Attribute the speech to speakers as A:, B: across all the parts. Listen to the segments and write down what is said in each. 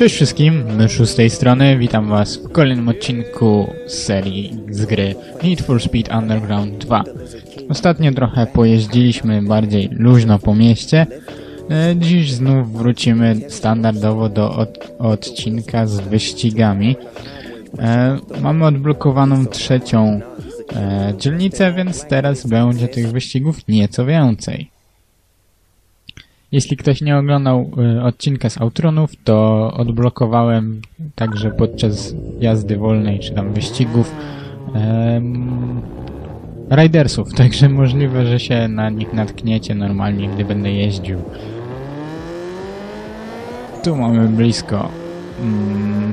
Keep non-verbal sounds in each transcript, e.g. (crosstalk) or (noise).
A: Cześć wszystkim, Myszu z tej strony, witam was w kolejnym odcinku serii z gry Need for Speed Underground 2. Ostatnio trochę pojeździliśmy bardziej luźno po mieście. E, Dziś znów wrócimy standardowo do od odcinka z wyścigami. E, mamy odblokowaną trzecią e, dzielnicę, więc teraz będzie tych wyścigów nieco więcej. Jeśli ktoś nie oglądał y, odcinka z Outronów, to odblokowałem także podczas jazdy wolnej czy tam wyścigów em, Ridersów, (laughs) także możliwe, że się na nich natkniecie normalnie, gdy będę jeździł. Tu mamy blisko mm,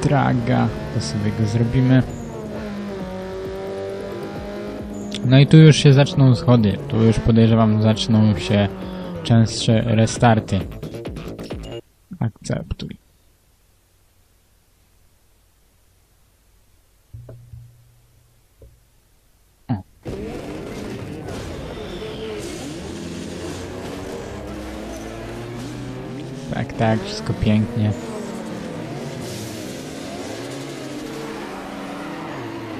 A: Traga, to sobie go zrobimy. No i tu już się zaczną schody. Tu już podejrzewam zaczną się częstsze restarty. Akceptuj. Tak, tak, wszystko pięknie.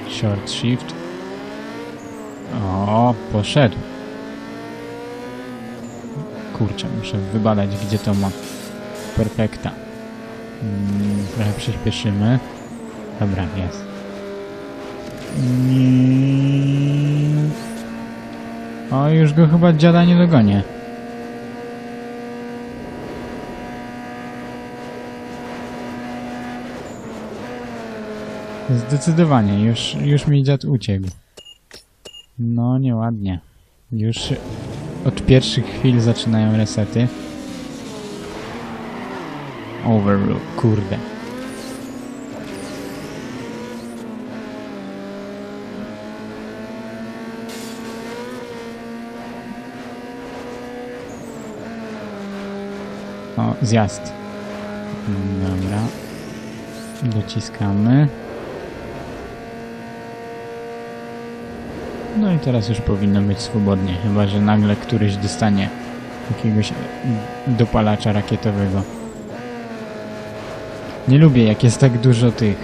A: Short shift. O, poszedł. Kurczę, muszę wybadać, gdzie to ma. Perfekta. Mm, trochę przyspieszymy. Dobra, jest. Mm. O, już go chyba dziada nie dogonię. Zdecydowanie, już, już mi dziad uciekł. No, nieładnie. Już od pierwszych chwil zaczynają resety. Overrule, kurde. O, zjazd. Dobra. Dociskamy. No i teraz już powinno być swobodnie, chyba że nagle któryś dostanie jakiegoś dopalacza rakietowego. Nie lubię jak jest tak dużo tych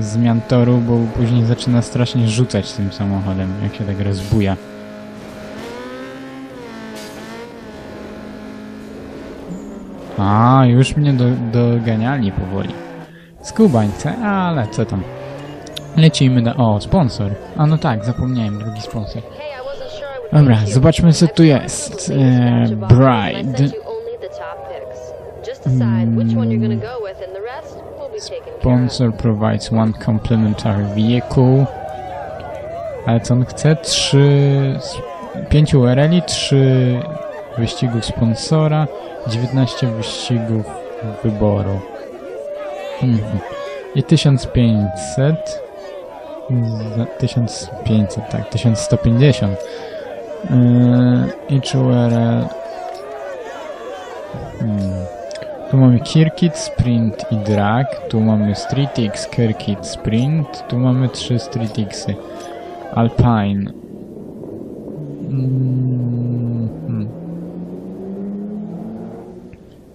A: zmian toru, bo później zaczyna strasznie rzucać tym samochodem, jak się tak rozbuja. A, już mnie do, doganiali powoli. Skubańce, ale co tam. Lecimy na... O, sponsor. A no tak, zapomniałem, drugi sponsor. Dobra, zobaczmy co tu jest. E, Bride. Sponsor provides one complimentary vehicle. Ale co on chce? Trzy... Pięć URL-i, trzy wyścigów sponsora, 19 wyścigów wyboru. Mhm. I 1500 za 1500, tak, 1150. Yy, each URL. Hmm. Tu mamy Kirkit, Sprint i Drag. Tu mamy StreetX, Kirkit, Sprint. Tu mamy trzy StreetXy. Alpine. Mm, hmm.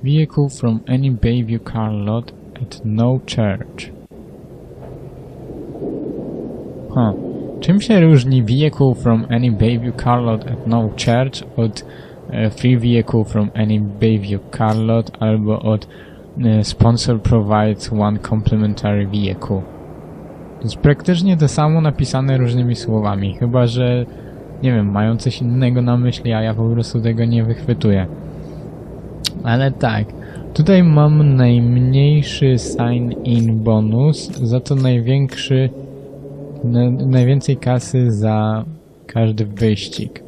A: Vehicle from any Bayview car lot at no charge. Czym się różni vehicle from any Bayview car lot at no charge od e, free vehicle from any Bayview car lot albo od e, sponsor provides one complementary vehicle? Jest praktycznie to samo napisane różnymi słowami, chyba że nie wiem, mają coś innego na myśli, a ja po prostu tego nie wychwytuję. Ale tak, tutaj mam najmniejszy sign-in bonus, za to największy na, najwięcej kasy za każdy wyścig.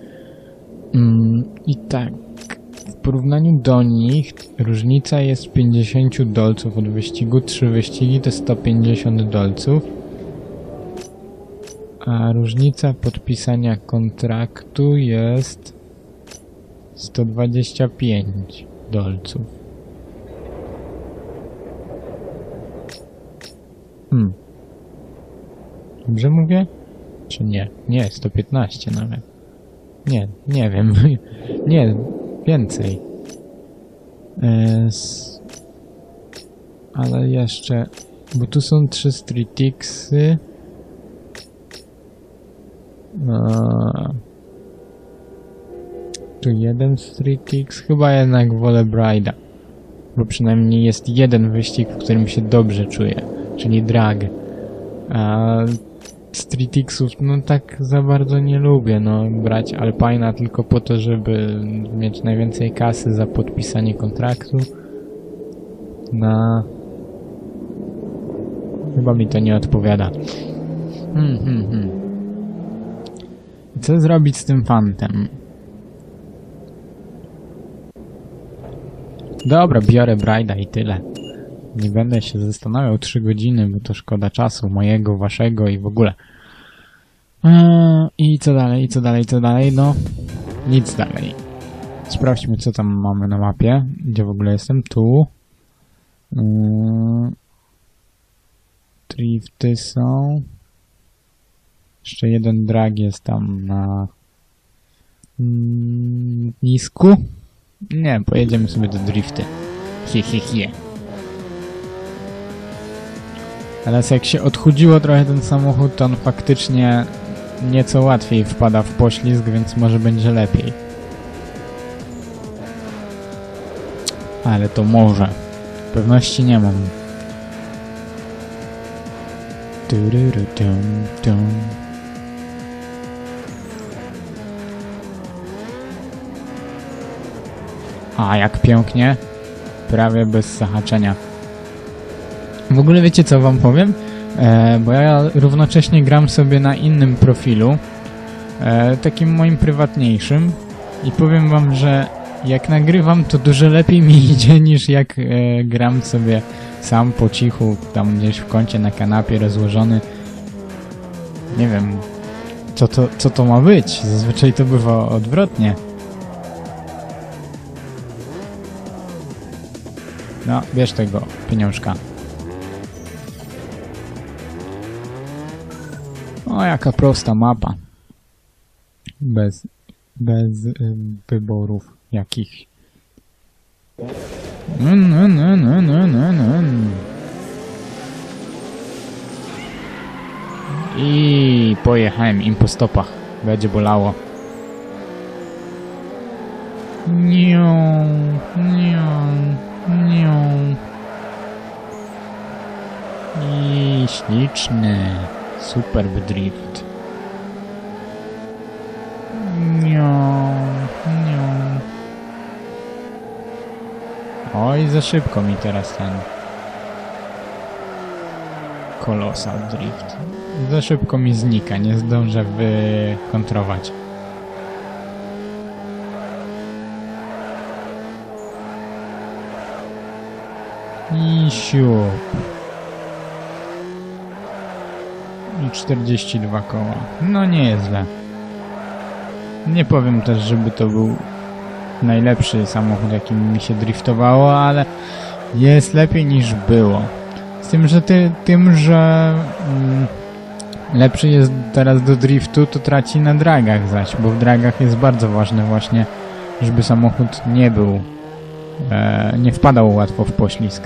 A: Mm, I tak, w porównaniu do nich różnica jest 50 dolców od wyścigu. Trzy wyścigi to 150 dolców. A różnica podpisania kontraktu jest 125 dolców. Hmm. Dobrze mówię? Czy nie? Nie, 115 nawet. Nie, nie wiem. (laughs) nie, więcej. E, ale jeszcze... Bo tu są trzy Streetixy. Eee, tu jeden Streetix. Chyba jednak wolę Brida. Bo przynajmniej jest jeden wyścig, w którym się dobrze czuję. Czyli drag. A Streetixów no tak za bardzo nie lubię. No brać Alpina tylko po to, żeby mieć najwięcej kasy za podpisanie kontraktu. Na... Chyba mi to nie odpowiada. Hmm, hmm, hmm. Co zrobić z tym fantem? Dobra, biorę Brida i tyle. Nie będę się zastanawiał 3 godziny, bo to szkoda czasu mojego, waszego i w ogóle. I co dalej, i co dalej, co dalej? No, nic dalej. Sprawdźmy, co tam mamy na mapie. Gdzie w ogóle jestem? Tu. Eee, drifty są. Jeszcze jeden drag jest tam na mm, nisku. Nie, pojedziemy sobie do drifty. Hi, hi, hi. Teraz jak się odchudziło trochę ten samochód, to on faktycznie nieco łatwiej wpada w poślizg, więc może będzie lepiej. Ale to może. Pewności nie mam. A, jak pięknie. Prawie bez zahaczenia. W ogóle wiecie co wam powiem? E, bo ja równocześnie gram sobie na innym profilu, e, takim moim prywatniejszym i powiem wam, że jak nagrywam to dużo lepiej mi (laughs) idzie niż jak e, gram sobie sam po cichu, tam gdzieś w kącie na kanapie rozłożony. Nie wiem, co to, co to ma być. Zazwyczaj to bywa odwrotnie. No, bierz tego pieniążka. O, jaka prosta mapa. Bez, bez y, wyborów jakichś. No, no, no, no, no, no, no. I pojechałem im po stopach. Będzie bolało. Nią, nią, nią. I śliczny. Super drift. Nią, nią. Oj, za szybko mi teraz ten Colossal Drift. Za szybko mi znika, nie zdążę wykontrować. I siup. I 42 koła. No nie jest źle. Nie powiem też, żeby to był najlepszy samochód, jakim mi się driftowało, ale jest lepiej niż było. Z tym, że ty, tym, że mm, lepszy jest teraz do driftu, to traci na dragach zaś, bo w dragach jest bardzo ważne właśnie, żeby samochód nie był, e, nie wpadał łatwo w poślizg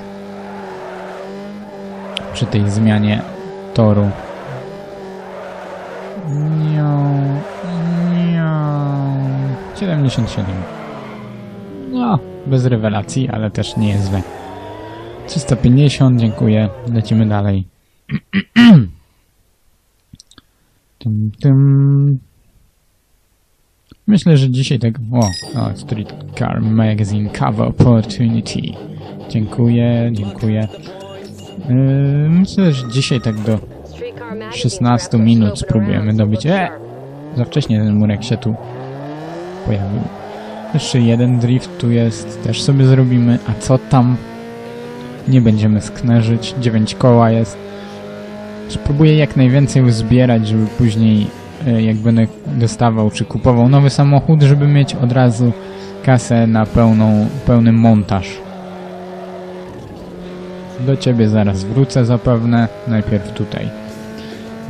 A: przy tej zmianie toru. Nią, nią. 77. No, bez rewelacji, ale też nie jest źle. 350, dziękuję. Lecimy dalej. (clears throat) Myślę, że dzisiaj tak... O, o Street Car Magazine Cover Opportunity. Dziękuję, dziękuję. Yy, myślę, że dzisiaj tak do 16 minut spróbujemy dobić. E! Za wcześnie ten murek się tu pojawił. Jeszcze jeden drift tu jest, też sobie zrobimy. A co tam? Nie będziemy sknerzyć. 9 koła jest. Spróbuję jak najwięcej uzbierać, żeby później, e, jak będę dostawał czy kupował nowy samochód, żeby mieć od razu kasę na pełną, pełny montaż. Do ciebie zaraz wrócę zapewne. Najpierw tutaj.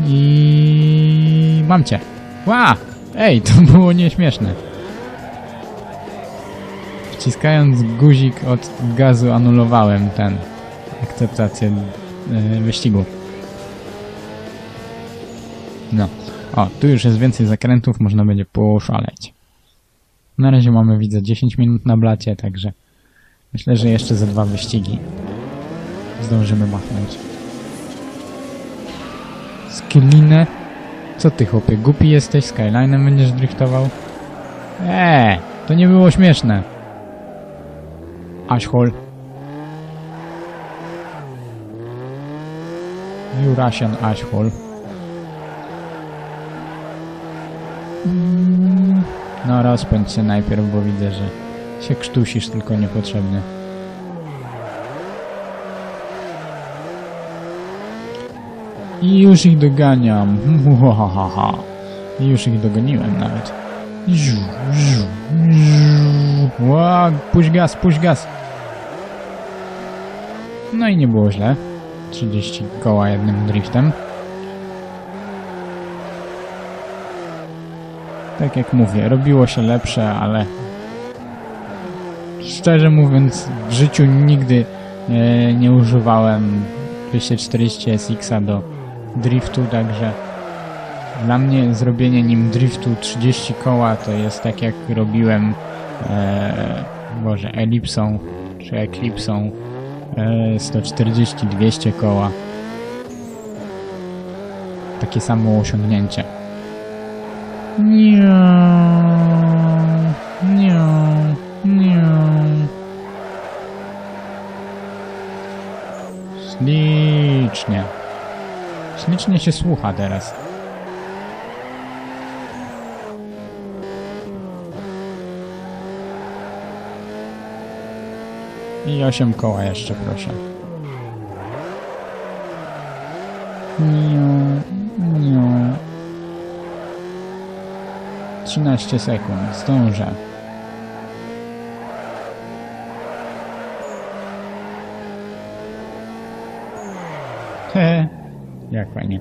A: I mam cię. Ła! Ej, to było nieśmieszne. Wciskając guzik od gazu anulowałem ten akceptację yy, wyścigu. No. O, tu już jest więcej zakrętów, można będzie poszaleć. Na razie mamy, widzę, 10 minut na blacie, także myślę, że jeszcze ze dwa wyścigi zdążymy machnąć. Skillinę? Co ty, chłopie, głupi jesteś? Skylinem będziesz driftował? Eee, to nie było śmieszne. Ashhole. You Russian ashhole. Mm, No rozpędź się najpierw, bo widzę, że się krztusisz tylko niepotrzebnie. I już ich doganiam. (laughs) Muhahaha. Już ich dogoniłem nawet. Ła, puść gaz, puść gaz. No i nie było źle. 30 koła jednym driftem. Tak jak mówię, robiło się lepsze, ale szczerze mówiąc w życiu nigdy e, nie używałem 240 SX-a do driftu, także dla mnie zrobienie nim driftu 30 koła to jest tak jak robiłem e, Boże, elipsą czy eklipsą e, 140-200 koła. Takie samo osiągnięcie. Nie, nie, nie. Ślicznie. Ślicznie się słucha teraz. I 8 koła jeszcze, proszę. Niu, niu. 13 sekund, zdążę. He, jak fajnie.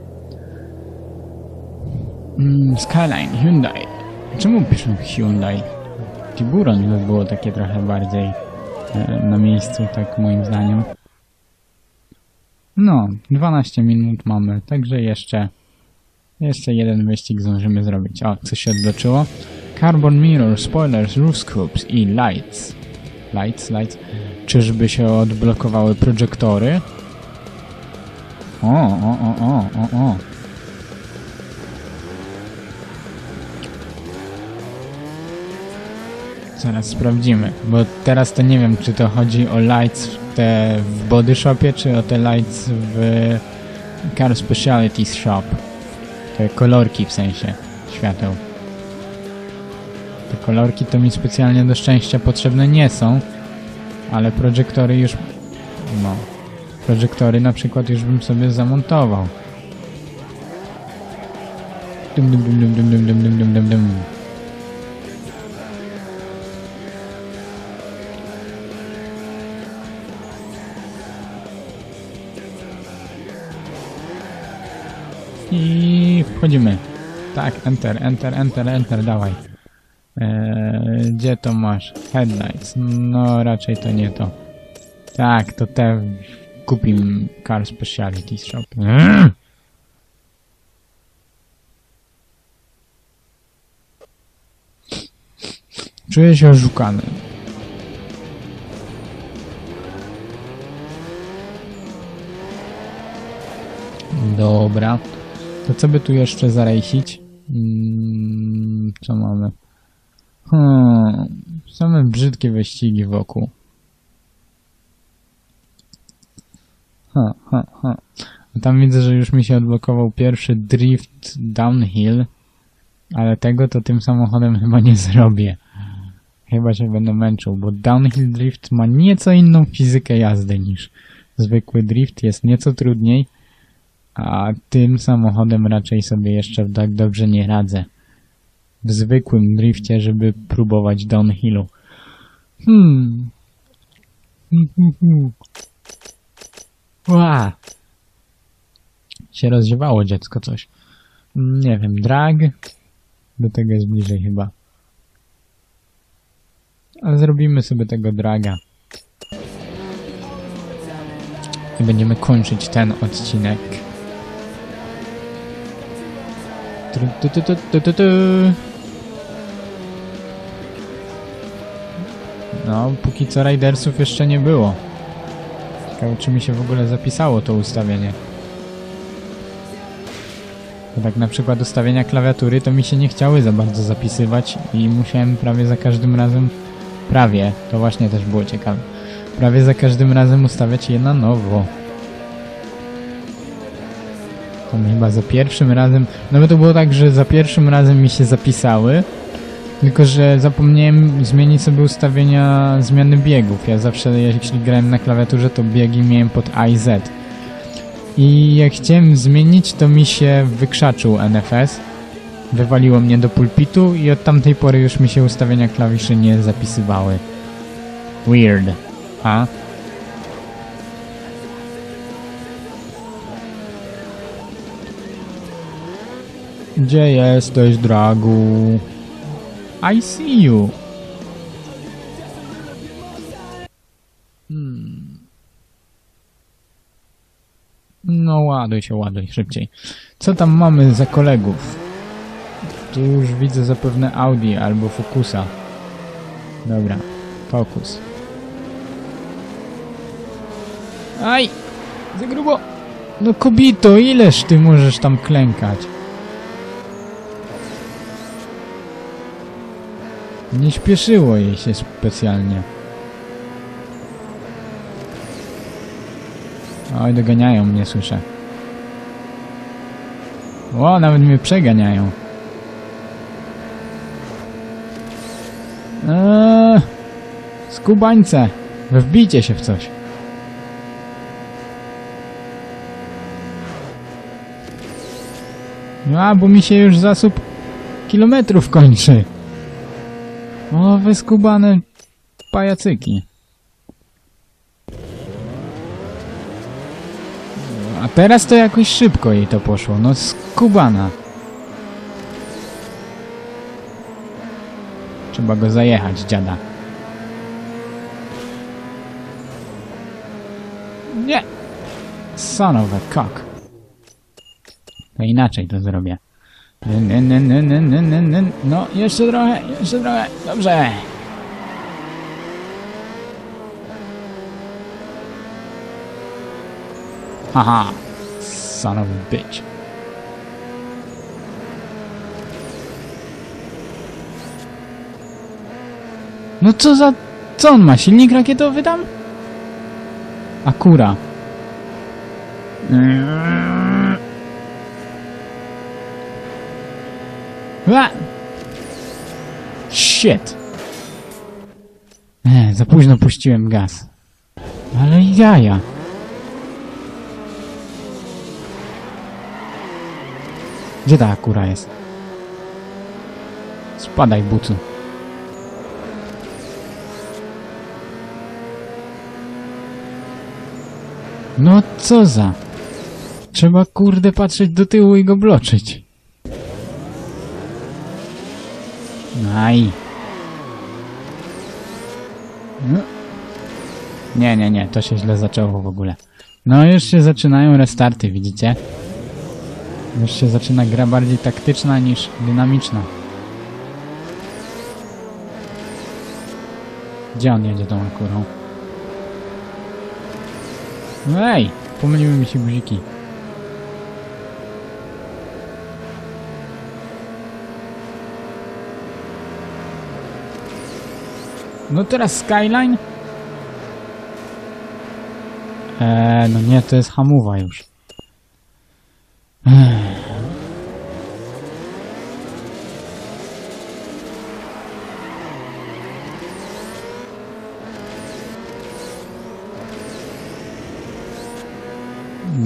A: Mm, Skyline, Hyundai. Czemu piszą Hyundai? Tiburon by było takie trochę bardziej na miejscu, tak moim zdaniem. No, 12 minut mamy, także jeszcze jeszcze jeden wyścig zdążymy zrobić. O, coś się odbloczyło. Carbon Mirror, Spoilers, Roof Scoops i Lights. Lights, Lights. Czyżby się odblokowały projektory? O, o, o, o, o, o. Zaraz sprawdzimy, bo teraz to nie wiem, czy to chodzi o lights w te w Body Shopie, czy o te lights w Car Specialties Shop. Te kolorki w sensie świateł. Te kolorki to mi specjalnie do szczęścia potrzebne nie są, ale projektory już... No. Projektory na przykład już bym sobie zamontował. Dum dum dum dum dum dum dum dum dum dum I wchodzimy. Tak, enter, enter, enter, enter, dawaj. Eee, gdzie to masz? Headlights. No, raczej to nie to. Tak, to te Kupim Car Speciality Shop. Czuję się oszukany. Dobra. To co by tu jeszcze zarejsić? Mm, co mamy? Hmm, same brzydkie wyścigi wokół. Ha, ha, ha. A Tam widzę, że już mi się odblokował pierwszy drift downhill, ale tego to tym samochodem chyba nie zrobię. Chyba się będę męczył, bo downhill drift ma nieco inną fizykę jazdy niż zwykły drift, jest nieco trudniej, a tym samochodem raczej sobie jeszcze tak dobrze nie radzę. W zwykłym drifcie, żeby próbować downhillu. Hmm. (laughs) Ła! Się rozziewało dziecko coś. Nie wiem, drag? Do tego jest bliżej chyba. Ale zrobimy sobie tego draga. I będziemy kończyć ten odcinek. No, póki co Raidersów jeszcze nie było. Ciekawe, czy mi się w ogóle zapisało to ustawienie. Bo tak na przykład ustawienia klawiatury to mi się nie chciały za bardzo zapisywać i musiałem prawie za każdym razem, prawie, to właśnie też było ciekawe, prawie za każdym razem ustawiać je na nowo. Tam chyba za pierwszym razem, nawet to było tak, że za pierwszym razem mi się zapisały, tylko że zapomniałem zmienić sobie ustawienia zmiany biegów. Ja zawsze, jeśli grałem na klawiaturze, to biegi miałem pod A i Z. I jak chciałem zmienić, to mi się wykrzaczył NFS. Wywaliło mnie do pulpitu i od tamtej pory już mi się ustawienia klawiszy nie zapisywały. Weird. A? Gdzie jesteś, Dragu? I see you. Hmm. No ładuj się, ładuj szybciej. Co tam mamy za kolegów? Tu już widzę zapewne Audi albo Focusa. Dobra, Focus. Aj! Za grubo! No kobito, ileż ty możesz tam klękać? Nie śpieszyło jej się specjalnie. Oj, doganiają mnie, słyszę. O, nawet mnie przeganiają. Eee, skubańce, wbijcie się w coś. No, bo mi się już zasób kilometrów kończy. O, wyskubane pajacyki. A teraz to jakoś szybko jej to poszło. No skubana. Trzeba go zajechać, dziada. Nie! Son of a cock. To inaczej to zrobię. No, jeszcze trochę, jeszcze trochę. Dobrze. Haha. Son of a bitch. No co za... Co on ma? Silnik rakietowy tam? Akura. Shit. E, za późno puściłem gaz. Ale jaja. Gdzie ta akura jest? Spadaj, bucu. No co za... Trzeba kurde patrzeć do tyłu i go bloczyć. Aj. No. Nie, nie, nie, to się źle zaczęło w ogóle. No już się zaczynają restarty, widzicie? Już się zaczyna gra bardziej taktyczna niż dynamiczna. Gdzie on jedzie tą akurą? Ej! Pomyliły mi się guziki. No teraz Skyline? Eee, no nie, to jest hamuwa już. Ech.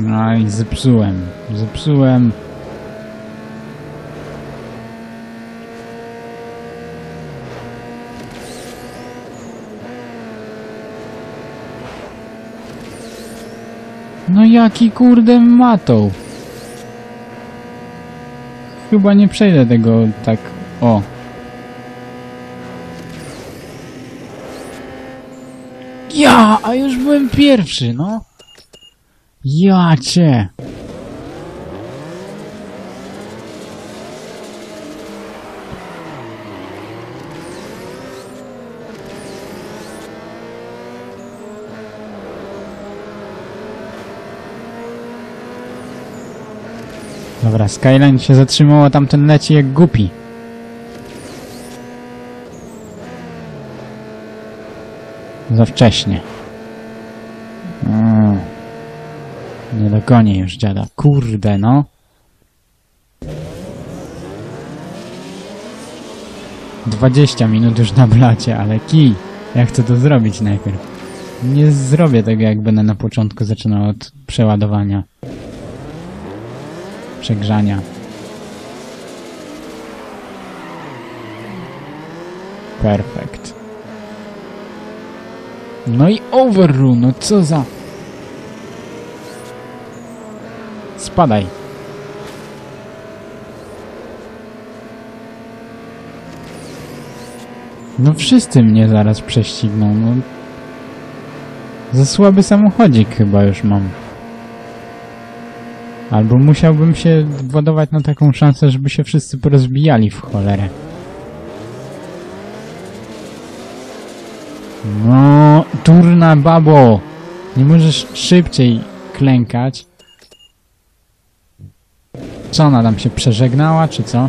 A: No i zepsułem. Zepsułem. No jaki kurde matą? Chyba nie przejdę tego tak... O. Ja, a już byłem pierwszy, no. Ja cię. Dobra, Skyline się zatrzymało, tamten leci jak głupi. Za wcześnie. Mm. Nie dogonię już dziada. Kurde, no. Dwadzieścia minut już na blacie, ale kij. Ja chcę to zrobić najpierw. Nie zrobię tego, jak będę na początku zaczynał od przeładowania. Przegrzania. Perfekt. No i overrun, no co za... Spadaj. No wszyscy mnie zaraz prześcigną, no. Za słaby samochodzik chyba już mam. Albo musiałbym się władować na taką szansę, żeby się wszyscy porozbijali w cholerę. No, durna babo! Nie możesz szybciej klękać. Co ona tam się przeżegnała, czy co?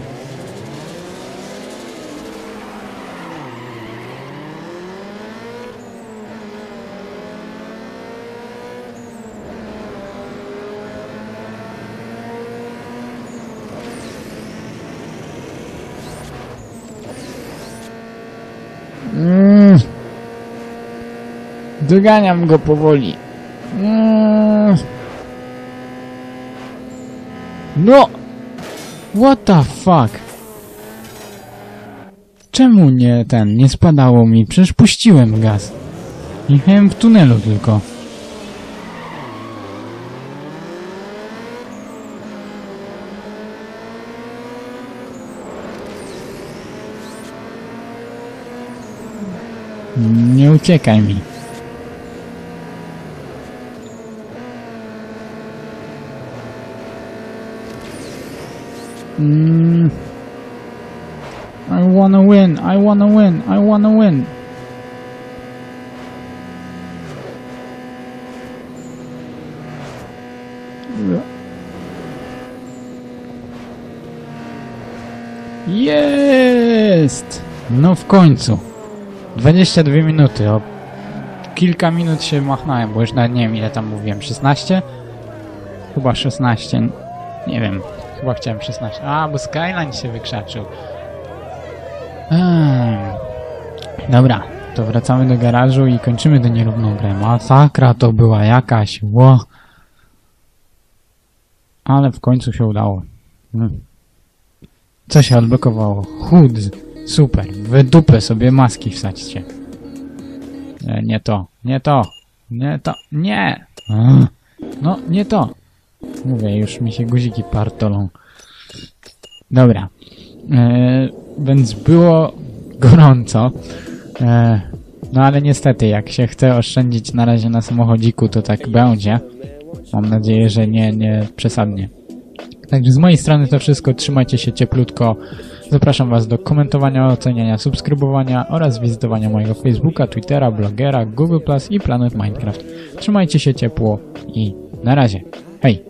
A: Doganiam go powoli. Mm. No! What the fuck? Czemu nie ten, nie spadało mi? Przecież puściłem gaz. Jechałem w tunelu tylko. Nie uciekaj mi. Mm. I wanna win, I wanna win, I wanna win. Jest! No w końcu. 22 minuty, o kilka minut się machnąłem, bo już nawet nie wiem ile tam mówiłem, 16? Chyba 16, nie wiem, chyba chciałem 16, a bo Skyline się wykrzaczył. Ehm. Dobra, to wracamy do garażu i kończymy tę nierówną grę. Masakra to była jakaś, ło. Ale w końcu się udało. Hmm. Co się odblokowało? Chud. Super. Wy dupę sobie maski wsadźcie. E, nie to. Nie to. Nie to. Nie! A, No, nie to. Mówię, już mi się guziki partolą. Dobra. E, więc było gorąco. E, no ale niestety, jak się chce oszczędzić na razie na samochodziku, to tak będzie. Mam nadzieję, że nie, nie przesadnie. Także z mojej strony to wszystko. Trzymajcie się cieplutko. Zapraszam Was do komentowania, oceniania, subskrybowania oraz wizytowania mojego Facebooka, Twittera, blogera, Google Plus i Planet Minecraft. Trzymajcie się ciepło i na razie. Hej!